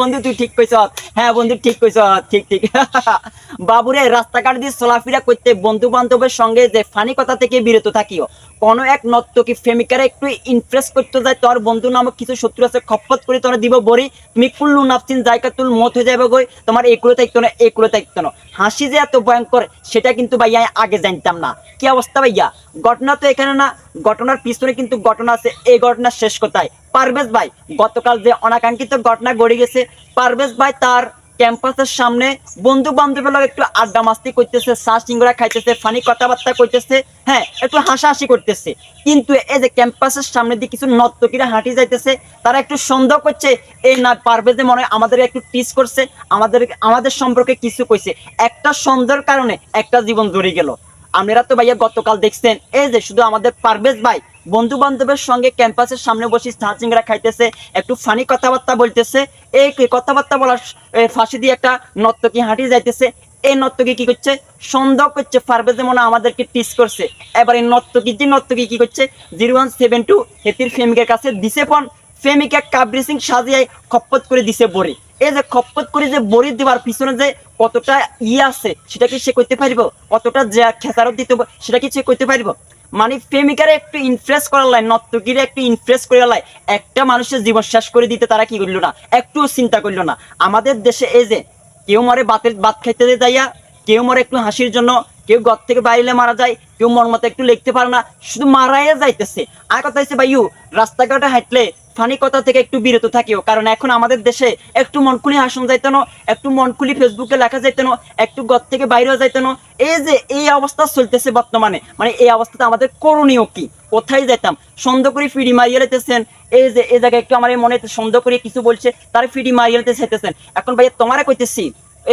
বন্ধু, তুই ঠিক কইছ। হ্যাঁ বন্ধু, ঠিক কইছ। ঠিক ঠিক। বাবুরে, রাস্তাঘাট দিয়ে চলাফেরা করতে বন্ধু বান্ধবের সঙ্গে যে ফানি কথা থেকে বিরত থাকিও। কোনো এক নর্তকী প্রেমিকারে একটু ইমপ্রেস করতে যায়, তোর বন্ধু নামক কিছু শত্রু আছে খপ্পত করে তোরা দিব বড়ি। তুমি কুল্লু নাপচিন জায়গা তুল, মত হয়ে যাবে গই। তোমার এগুলো থাকতো না এগুলো থাকতো না। হাসি যে এত ভয়ঙ্কর, সেটা কিন্তু ভাইয়া আগে জানতাম না। কি অবস্থা ভাইয়া? ঘটনা তো এখানে না, ঘটনার পিছনে কিন্তু ঘটনা আছে, এই ঘটনার শেষ কোথায়? পারভেজ ভাই, গতকাল যে অনাকাঙ্ক্ষিত ঘটনা গড়ে গেছে, পারভেজ ভাই তার ক্যাম্পাসের সামনে বন্ধু বান্ধবের লোক একটু আড্ডা মাস্তি করতেছে, চা সিঙ্গড়া খাইতেছে, ফানি কথাবার্তা করতেছে হ্যাঁ একটু হাসাহাসি করতেছে। কিন্তু এই যে ক্যাম্পাসের সামনে দিয়ে কিছু নর্তকীরা হাঁটি যাইতেছে, তারা একটু সন্দেহ করছে, এই না পারবে যে মনে হয় আমাদের একটু টিস করছে, আমাদের আমাদের সম্পর্কে কিছু কইছে। একটা সন্দেহের কারণে একটা জীবন জড়িয়ে গেল। আপনারা তো ভাইয়া গতকাল দেখছেন, এই যে শুধু আমাদের পারভেজ ভাই বন্ধু বান্ধবের সঙ্গে ক্যাম্পাসের সামনে বসে চা চিংড়া খাইতেছে, একটু ফানি কথাবার্তা বলতেছে, এই কথাবার্তা বলার ফাঁসি দিয়ে একটা নর্তকী হাঁটি যাইতেছে, এই নর্তকী কি করছে? সন্দেহ করছে পারভেজ মনে আমাদেরকে টিস করছে। এবার এই নর্তকী, যে নর্তকী কি করছে? জিরো ওয়ান সেভেন টু হেতির ফেমিকের কাছে দিছে ফোন, ফেমিকা কাবরি সিং সাজিয়ে খপ্পত করে দিছে বড়ি। এই যে খপ্পত করে যে বড়ি দেওয়ার পিছনে যে কতটা ইয়ে আছে, সেটা কি সে করতে পারব? কতটা যে খেসারত দিতে সেটা কি সে করতে পারব? মানে প্রেমিকারে একটু ইনফ্রেস করার লাই, নর্তকীরে একটু ইনফ্রেস করার লাই, একটা মানুষের জীবন শেষ করে দিতে তারা কি করল না? একটু চিন্তা করল না। আমাদের দেশে এই যে, কেউ মরে বাতের বাত খাইতে যাইয়া, কেউ মরে একটু হাসির জন্য কেউ ঘর থেকে বাইরে মারা যায়, কেউ মন মতো একটু লিখতে পারে না, শুধু মারাইয়া যাইতেছে। আর কথা হচ্ছে ভাইউ রাস্তাঘাটে হাঁটলে ফানি কথা থেকে একটু বিরত থাকিও, কারণ এখন আমাদের দেশে একটু মন খুলি হাসন যাইতো না একটু মন খুলি ফেসবুকে লেখা যাইতো না একটু ঘর থেকে বাইরেও যাইতো না এই যে এই অবস্থা চলতেছে বর্তমানে মানে এই অবস্থাতে আমাদের করণীয় কি? কোথায় যাইতাম? সন্দেহ করে ফিডি মারিয়ে লেতেছেন এই যে এই জায়গায় একটু আমার মনে সন্দেহ করে কিছু বলছে, তারা ফিডি মারিয়ে লেতে এখন ভাইয়া তোমারা কইতেছি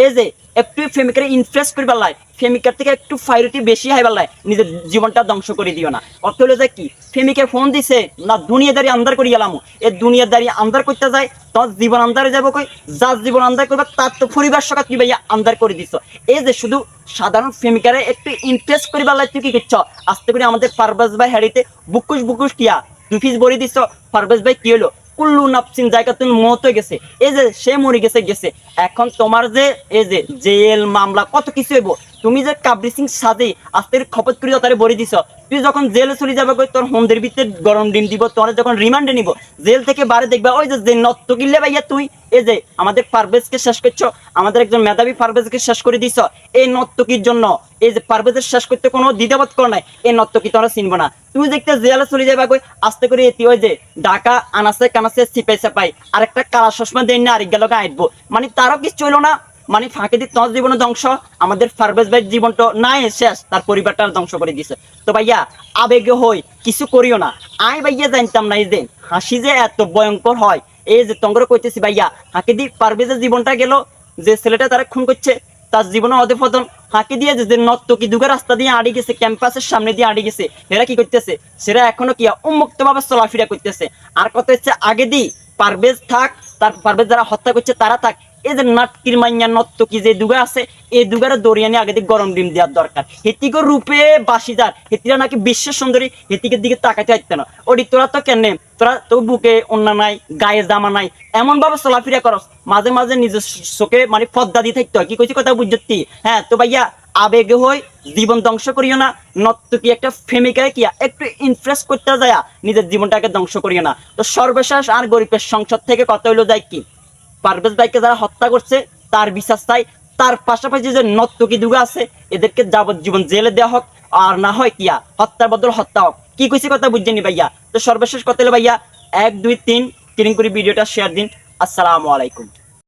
এই যে, একটু ফেমিকারে ইনফ্রেস করি পারলাই ফেমিকার থেকে একটু ফাইরিটি বেশি হাই পারলাই নিজের জীবনটা ধ্বংস করে দিও না। অর্থ হলো যে কি, ফেমিকে ফোন দিছে, না, দুনিয়াদারি আন্দার করি গেলাম এ দুনিয়াদারি আন্দার করতে যায়, তোর জীবন আন্দারে যাব কই? যার জীবন আন্দার করবে তার তো পরিবার সকাত কি ভাইয়া আন্দার করে দিছ। এই যে শুধু সাধারণ ফেমিকারে একটু ইনফ্রেস করি পারলাই তুই কি করছ? আস্তে করে আমাদের পারবাস ভাই হাড়িতে বুকুস বুকুস কিয়া দুই পিস বড়ি দিছ। পারবাস ভাই কি হলো? কুল্লু নাপসিন জায়গা তুমি মত হয়ে গেছে। এই যে সে মরে গেছে গেছে। এখন তোমার যে, এই যে জেল, মামলা, কত কিছু হইব। তুমি যে কাবরি সিং সাজে আস্তে খপত করে তারে বড়ি দিছ, তুই যখন জেলে চলে যাবে তোর হোমদের ভিতরে গরম ডিম দিব, তোর যখন রিমান্ডে নিব, জেল থেকে বারে দেখবে, ওই যে নত্ত কিনলে ভাইয়া তুই, এই যে আমাদের পারভেজকে শেষ করছ, আমাদের একজন মেধাবী পারভেজকে শেষ করে দিছ, এই নর্তকীর জন্য। এই যে পারভেজের শেষ করতে কোনো দ্বিধাবোধ কর নাই এই নর্তকী তোরা চিনবো না। তুই দেখতে জেলে চলে যাবে কই, আস্তে করে এটি ওই যে ঢাকা আনাসে কানাসে সিপাই চাপাই আরেকটা কালা চশমা দেন না, আরেক গেলকে আইটবো। মানে তারও কিছু চইলো না মানে ফাঁকে দিয়ে তোর জীবনে ধ্বংস, আমাদের ফারবেজ ভাইয়ের জীবনটা নাই শেষ, তার পরিবারটা ধ্বংস করে দিছে। তো ভাইয়া, আবেগে হই, কিছু করিও না। আই ভাইয়া, জানতাম না এই যে, হাসি যে এত ভয়ঙ্কর হয়। এই যে তঙ্গর কইতেছি ভাইয়া হাঁকে দিয়ে পারভেজের জীবনটা গেল, যে ছেলেটা তারা খুন করছে তার জীবনে অধপতন ফাঁকি দিয়ে যে নর্তকী দুগা রাস্তা দিয়ে আড়ি গেছে, ক্যাম্পাসের সামনে দিয়ে আড়ি গেছে। এরা কি করতেছে? সেরা এখনও কি উন্মুক্ত ভাবে চলাফেরা করতেছে। আর কত হচ্ছে, আগে দিই পারভেজ থাক, তার পারভেজ যারা হত্যা করছে, তারা থাক। নাটকির মাইয়া যে দুগা আছে এই দুগারে দরিয়ানি আগে দিয়ে গরম ডিম দেওয়ার দরকার। রূপে বাসিদার হেতিরা নাকি সুন্দরী, হেতিকের দিকে না। ওটি তোরা তো কেন তোরা তো বুকে নাই, গায়ে জামা নাই এমন ভাবে করস, মাঝে মাঝে নিজের চোখে মানে পদ্মা দিয়ে থাকতে হয়। কি কইছি কথা বুঝতি হ্যাঁ তো ভাইয়া, আবেগে হই, জীবন ধ্বংস করিও না নর্তকী একটা ফেমিকায় কিয়া একটু ইনফ্রেস করতে যায়, নিজের জীবনটাকে ধ্বংস করিও না। তো সর্বশেষ আর গরিবের সংসদ থেকে কথা হইল যায় কি? পারভেজ ভাইকে যারা হত্যা করছে, তার বিশ্বাস চাই তার পাশাপাশি যে নর্তকী দুগা আছে, এদেরকে যাবজ্জীবন জেলে দেওয়া হোক, আর না হয় কিয়া হত্যার বদল হত্যা হোক। কি কইছে কথা বুঝছেনি ভাইয়া? তো সর্বশেষ কথা হলো ভাইয়া, এক, দুই, তিন তিন করে ভিডিওটা শেয়ার দিন। আসসালামু আলাইকুম।